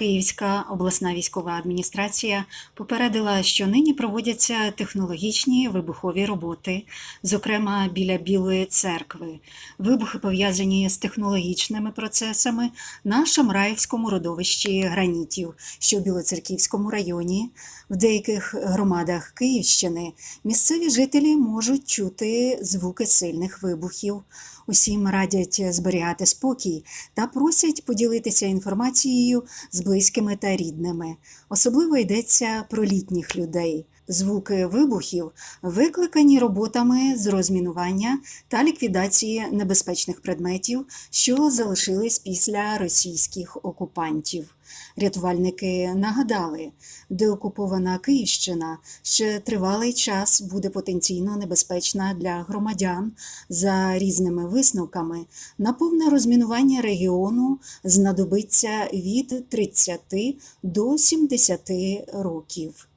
Київська обласна військова адміністрація попередила, що нині проводяться технологічні вибухові роботи, зокрема біля Білої церкви. Вибухи пов'язані з технологічними процесами на Шамраївському родовищі гранітів, що в Білоцерківському районі. В деяких громадах Київщини місцеві жителі можуть чути звуки сильних вибухів. Усім радять зберігати спокій та просять поділитися інформацією з близькими та рідними. Особливо йдеться про літніх людей. Звуки вибухів викликані роботами з розмінування та ліквідації небезпечних предметів, що залишились після російських окупантів. Рятувальники нагадали, деокупована Київщина ще тривалий час буде потенційно небезпечна для громадян. За різними висновками, на повне розмінування регіону знадобиться від 30 до 70 років.